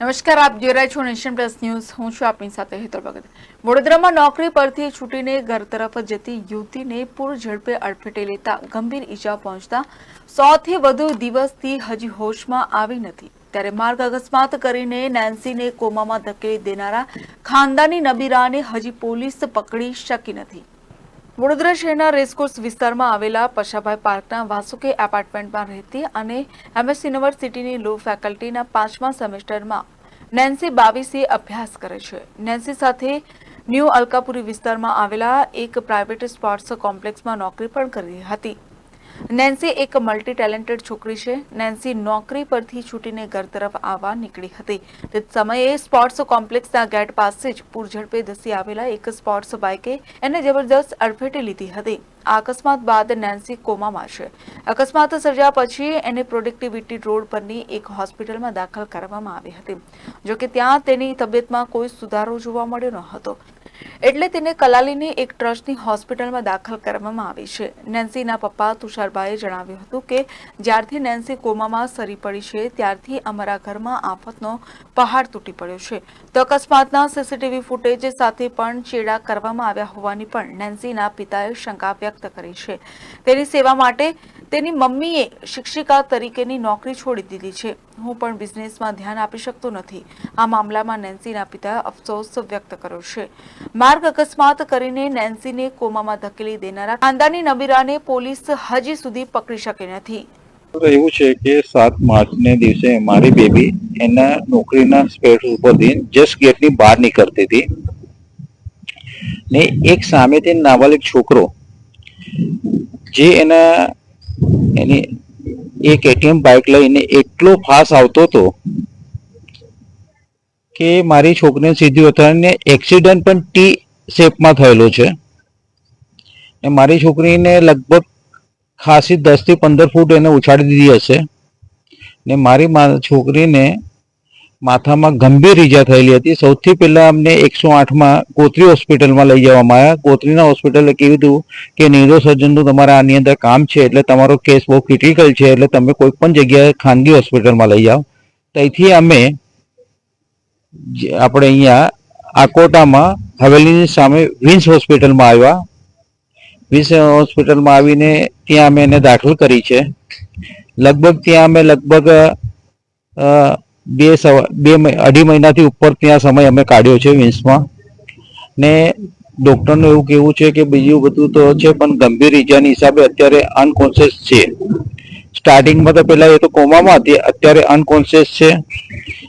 નમસ્કાર, આપ જોઈ રહ્યા છો નેશન પ્લસ ન્યૂઝ. હું છું આપની સાથે હેતલ ભગત. વડોદરામાં નોકરી પરથી છૂટીને ઘર તરફ જતી યુવતીને પૂર ઝડપે અડફેટે લેતા ગંભીર ઈજા પહોંચતા સોથી વધુ દિવસથી હજી હોશમાં આવી નથી. ત્યારે માર્ગ અકસ્માત કરીને નેન્સીને કોમામાં ધકેલી દેનારા ખાનદાની નબીરાને હજી પોલીસ પકડી શકી નથી. વડોદરા શહેરના રેસકોર્સ વિસ્તારમાં આવેલા પશાભાઈ પાર્કના વાસુકે એપાર્ટમેન્ટમાં રહેતી અને એમએસ યુનિવર્સિટીની લો ફેકલ્ટીના પાંચમા સેમેસ્ટરમાં નેન્સી બાવીસે અભ્યાસ કરે છે. નેન્સી સાથે ન્યૂ અલકાપુરી વિસ્તારમાં આવેલા એક પ્રાઇવેટ સ્પોર્ટ્સ કોમ્પ્લેક્સમાં નોકરી પણ કરી હતી. નેન્સી એક મલ્ટી ટેલેન્ટેડ છોકરી છે. નેન્સી નોકરી પરથી છૂટીને ઘર તરફ આવવા નીકળી હતી. તે સમયે સ્પોર્ટ્સ કોમ્પ્લેક્સના ગેટ પાસે જ પૂરઝડપે ધસી આવેલા એક સ્પોર્ટ્સ બાઇકે એને જબરદસ્ત અડફેટે લીધી હતી. અકસ્માત બાદ નેન્સી કોમામાં છે. અકસ્માત સર્જ્યા પછી એને પ્રોડક્ટિવિટી રોડ પરની એક હોસ્પિટલમાં દાખલ કરવામાં આવી હતી. જોકે ત્યાં તેની તબિયતમાં કોઈ સુધારો જોવા મળ્યો ન હતો. એટલે તેને કલાલીની એક ટ્રસ્ટની હોસ્પિટલમાં દાખલ કરવામાં આવી છે. નેન્સીના પપ્પા તુષારભાઈએ જણાવ્યું હતું કે, જ્યારથી નેન્સી કોમામાં સરી પડી છે, ત્યારથી અમારા ઘરમાં આફતનો પહાડ તૂટી પડ્યો છે. તો અકસ્માતના સીસીટીવી ફૂટેજ સાથે પણ ચેડા કરવામાં આવ્યા હોવાની પણ નેન્સીના પિતાએ શંકા વ્યક્ત કરી છે. તેની સેવા માટે તેની મમ્મીએ શિક્ષિકા તરીકેની નોકરી છોડી દીધી છે. હું પણ બિઝનેસમાં ધ્યાન આપી શકતો નથી. આ મામલામાં નેન્સીના પિતાએ અફસોસ વ્યક્ત કર્યો છે. માર્ગ અકસ્માત કરીને નેન્સીને કોમામાં ધકેલી દેનારા ખાનદાની નબીરાને પોલીસ હજી સુધી પકડી શકી નથી. એવું છે કે સાત માર્ચને દિવસે મારી બેબી એના નોકરીના સ્પેસ ઉપરથી જસ્ટ ગેટની બહાર નીકળતી હતી. ને એક સામેથી નાબાલિક છોકરો જે એના એની એક એટીએમ બાઇક લઈને એટલો ફાસ્ટ આવતો હતો કે મારી છોકરીને સીધી ઉતારીને એક્સિડન્ટ પણ ટી શેપમાં થયેલો છે. ને મારી છોકરીને લગભગ ખાસી દસથી પંદર ફૂટ એને ઉછાળી દીધી હશે. ને મારી છોકરીને માથામાં ગંભીર ઈજા થયેલી હતી. સૌથી પહેલા અમને એકસો આઠમાં કોતરી હોસ્પિટલમાં લઈ જવામાં આવ્યા. કોતરીના હોસ્પિટલે કીધું કે ન્યુરોસર્જનનું તમારા આની અંદર કામ છે, એટલે તમારો કેસ બહુ ક્રિટિકલ છે, એટલે તમે કોઈ પણ જગ્યાએ ખાનગી હોસ્પિટલમાં લઈ જાઓ. ત્યાંથી અમે આપણે અહીંયા આકોટામાં હવેલીની સામે વિન્સ હોસ્પિટલમાં આવ્યા. વિન્સ હોસ્પિટલમાં આવીને ત્યાં અમે એને દાખલ કરી છે. લગભગ ત્યાં અમે લગભગ બે સવા બે અઢી મહિનાથી ઉપર ત્યાં સમય અમે કાઢ્યો છે વિન્સમાં. ને ડૉક્ટરનું એવું કહેવું છે કે બીજું બધું તો છે પણ ગંભીર ઈજાની હિસાબે અત્યારે અનકોન્શિયસ છે. સ્ટાર્ટિંગમાં તો પહેલાં એ તો કોમામાં હતી અત્યારે અનકોન્શિયસ છે.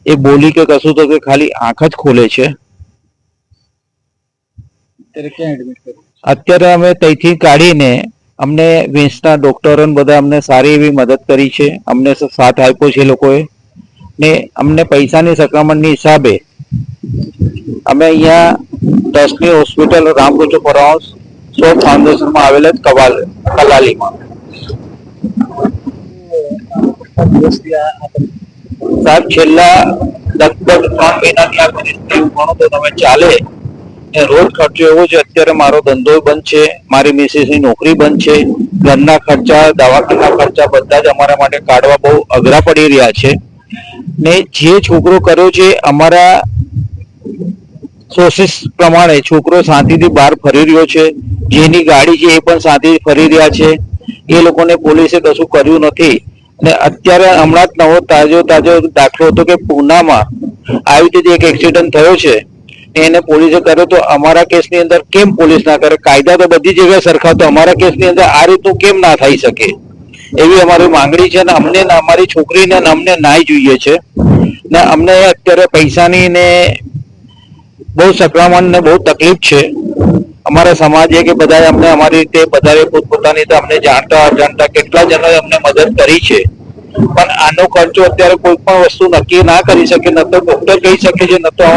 એ બોલી કે કશું તો કે ખાલી આંખ જ ખોલે છે. અત્યારે અમે ત્યાંથી કાઢીને અમને વિન્સના ડોક્ટરો બધા અમને સારી એવી મદદ કરી છે. અમને સાથ આપ્યો છે લોકોએ. ને અમને પૈસાની સંક્રમણની હિસાબે અમે અહીંયા ટ્રસ્ટની હોસ્પિટલ રામકૃષ્ણ પરહાઉસ સો ફાઉન્ડેશનમાં આવેલા કવાલ, કલાલીમાં. સાહેબ, છેલ્લા લગભગ ત્રણ મહિનાની આ પરિસ્થિતિ ઘણો તો તમે ચાલે. ને રોજ ખર્ચો એવો છે, અત્યારે મારો ધંધો બંધ છે, મારી મિસિસની નોકરી બંધ છે, ઘરના ખર્ચા, દવાખાના ખર્ચા બધા જ અમારા માટે કાઢવા બહુ અઘરા પડી રહ્યા છે. ને જે છોકરો કર્યો છે, અમારા સોર્સિસ પ્રમાણે છોકરો શાંતિથી બહાર ફરી રહ્યો છે. જેની ગાડી છે એ પણ શાંતિથી ફરી રહ્યા છે. એ લોકોને પોલીસે કશું કર્યું નથી. ને અત્યારે હમણાં જ નવો તાજો તાજો દાખલો હતો કે પૂનામાં આવી રીતે એક એક્સિડન્ટ થયો છે, એને પોલીસે કર્યો તો અમારા કેસની અંદર કેમ પોલીસ ના કરે? કાયદા તો બધી જગ્યાએ સરખા તો અમારા કેસની અંદર આ રીતનું કેમ ના થઈ શકે? એવી અમારી માંગણી છે ને અમને અમારી છોકરીને અમને નાય જોઈએ છે. ને અમને અત્યારે પૈસાની ને બહુ સંક્રમણ ને બહુ તકલીફ છે. અમારા સમાજે કે બધાએ અમને અમારી રીતે બધાએ પોતપોતાની રીતે અમને જાણતા, અજાણતા કેટલા જણોએ અમને મદદ કરી છે. પણ આનો ખર્ચો અત્યારે કોઈ પણ વસ્તુ નક્કી ના કરી શકે, ન તો ડોક્ટર કહી શકે છે, ન તો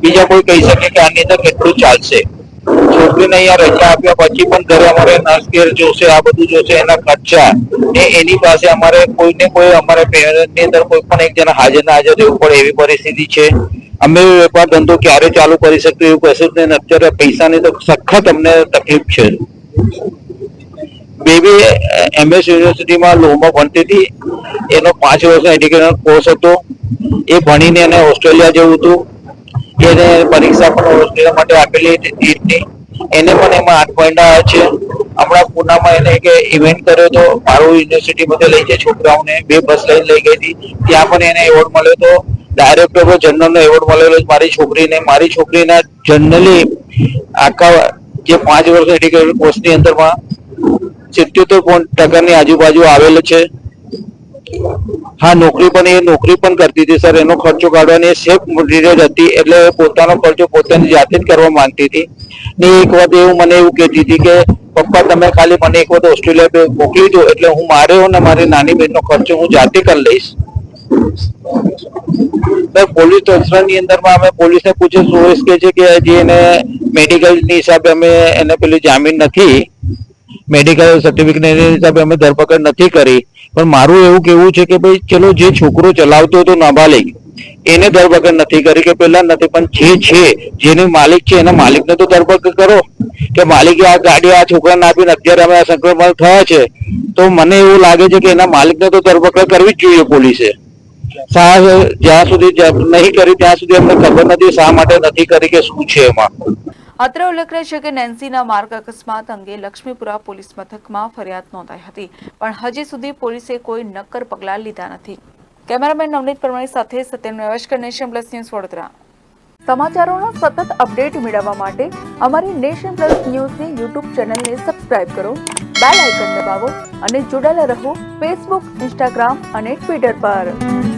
બીજા કોઈ કહી શકે કે આની અંદર કેટલું ચાલશે. છોકરીને અહીંયા રજા આપ્યા પછી પણ ઘરે અમારે નર્સ કેર જોશે આ બધું જોશે એના ખર્ચા ને એની પાસે અમારે કોઈને કોઈ અમારે પેરેન્ટની અંદર કોઈ પણ એક જણા હાજર ના હાજર રહેવું પડે એવી પરિસ્થિતિ છે. અમે વેપાર ધંધો ક્યારે ચાલુ કરી શકીએ એવું કશું જ નહીં અત્યારે પૈસાની તો સખત અમને તકલીફ છે. બેબી એમએસ યુનિવર્સિટીમાં લોમાં ભણતી હતી, એનો પાંચ વર્ષનો એડ્યુકેશન કોર્સ હતો. એ ભણીને એને ઓસ્ટ્રેલિયા જવું હતું. એને પરીક્ષા પણ ઓસ્ટ્રેલિયા માટે આપેલી નીટની એને પણ એમાં આઠ પોઈન્ટ આવ્યા છે. હમણાં પૂનામાં એને કે ઇવેન્ટ કર્યો તો મારું યુનિવર્સિટી બધે લઈ જાય છોકરાઓને. બે બસ લઈને લઈ ગઈ હતી. ત્યાં પણ એને એવોર્ડ મળ્યો હતો. ડાયરેક્ટર જનરલનો એવોર્ડ મળેલો મારી છોકરીને. મારી છોકરીના જનરલી આખા જે પાંચ વર્ષની એડ્યુકેશન કોર્સની અંદરમાં, સિત્યોતેર ટકાની આજુબાજુ આવેલો છે. હા, નોકરી પણ એ નોકરી પણ કરતી હતી, સર. એનો ખર્ચો કાઢવાની સેફ મટીરિયલ હતી, એટલે પોતાનો ખર્ચો પોતાની જાતે જ કરવા માંગતી હતી. ને એક વખત એવું મને એવું કહેતી હતી કે, પપ્પા, તમે ખાલી મને એક વખત ઓસ્ટ્રેલિયા મોકલી દો, એટલે હું મારે ને મારી નાની બહેનનો ખર્ચો હું જાતે કરી લઈશ. પોલીસ તંત્રની અંદરમાં અમે પોલીસને પૂછ્યું સુરેશ કે છે કે જે એને મેડિકલની હિસાબે અમે એને પેલી જામીન નથી, મેડિકલ સર્ટિફિકેટ હિસાબે અમે ધરપકડ નથી કરી. પણ મારું એવું કેવું છે કે ભાઈ, ચલો, જે છોકરો ચલાવતો હતો નાબાલિક એને ધરપકડ નથી કરી કે પેલા નથી, પણ જે છે, જેની માલિક છે, એના માલિકને તો ધરપકડ કરો. કે માલિકે આ ગાડી આ છોકરાને આપીને અત્યારે અમે આ સંક્રમણ થયા છે, તો મને એવું લાગે છે કે એના માલિકને તો ધરપકડ કરવી જ જોઈએ પોલીસે. જ્યાં સુધી નહીં કરી, ત્યાં સુધી અમને ખબર નથી, શા માટે નથી કરી કે શું છે એમાં. અત્રે ઉલ્લેખનીય છે કે નેન્સીના માર્ગ અકસ્માત અંગે લક્ષ્મીપુરા પોલીસ મથકમાં ફરિયાદ નોંધાઈ હતી, પણ હજી સુધી પોલીસે કોઈ નક્કર પગલાં લીધા નથી. કેમેરામેન નવનીત પરમાણી સાથે Satyan Naveshkar nation plus news Vadodara. સમાચારોનો સતત અપડેટ મેળવવા માટે અમારી નેશન પ્લસ ન્યૂઝની યુટ્યુબ ચેનલને સબસ્ક્રાઇબ કરો, બેલ આઇકન દબાવો અને જોડાયેલા રહો ફેસબુક, ઇન્સ્ટાગ્રામ અને ટ્વિટર પર.